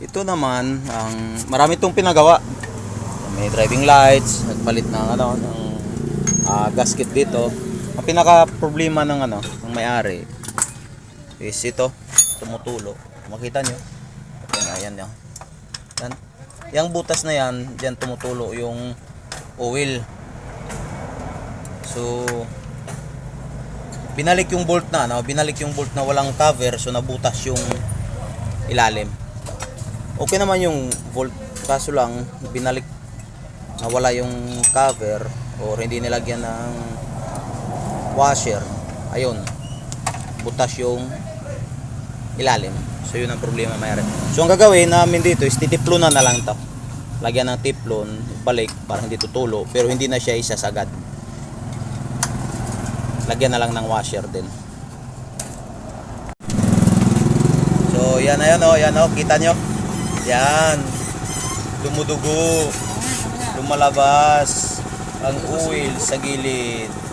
Ito naman, ang marami itong pinagawa. May driving lights, nagpalit ng ano, ng ah, gasket dito. Ang pinaka problema ng ano, ng may-ari is ito, tumutulo. Makita nyo? Ayan, ayan, yan. Yan. Yang butas na yan, diyan tumutulo yung oil. So, binalik yung bolt na, no? binalik yung bolt na walang cover, so nabutas yung ilalim. Okay naman yung bolt, kaso lang binalik nawala yung cover or hindi nilagyan ng washer. Ayun, butas yung ilalim. So yun ang problema mayroon. So ang gagawin namin dito is titiplonan na lang to. Lagyan ng tiplon, balik para hindi tutulo, pero hindi na siya isasagad. Lagyan na lang ng washer din. So yan na yan oh, yan oh, kita nyo. Yan. Dumudugo. Lumalabas ang oil sa gilid.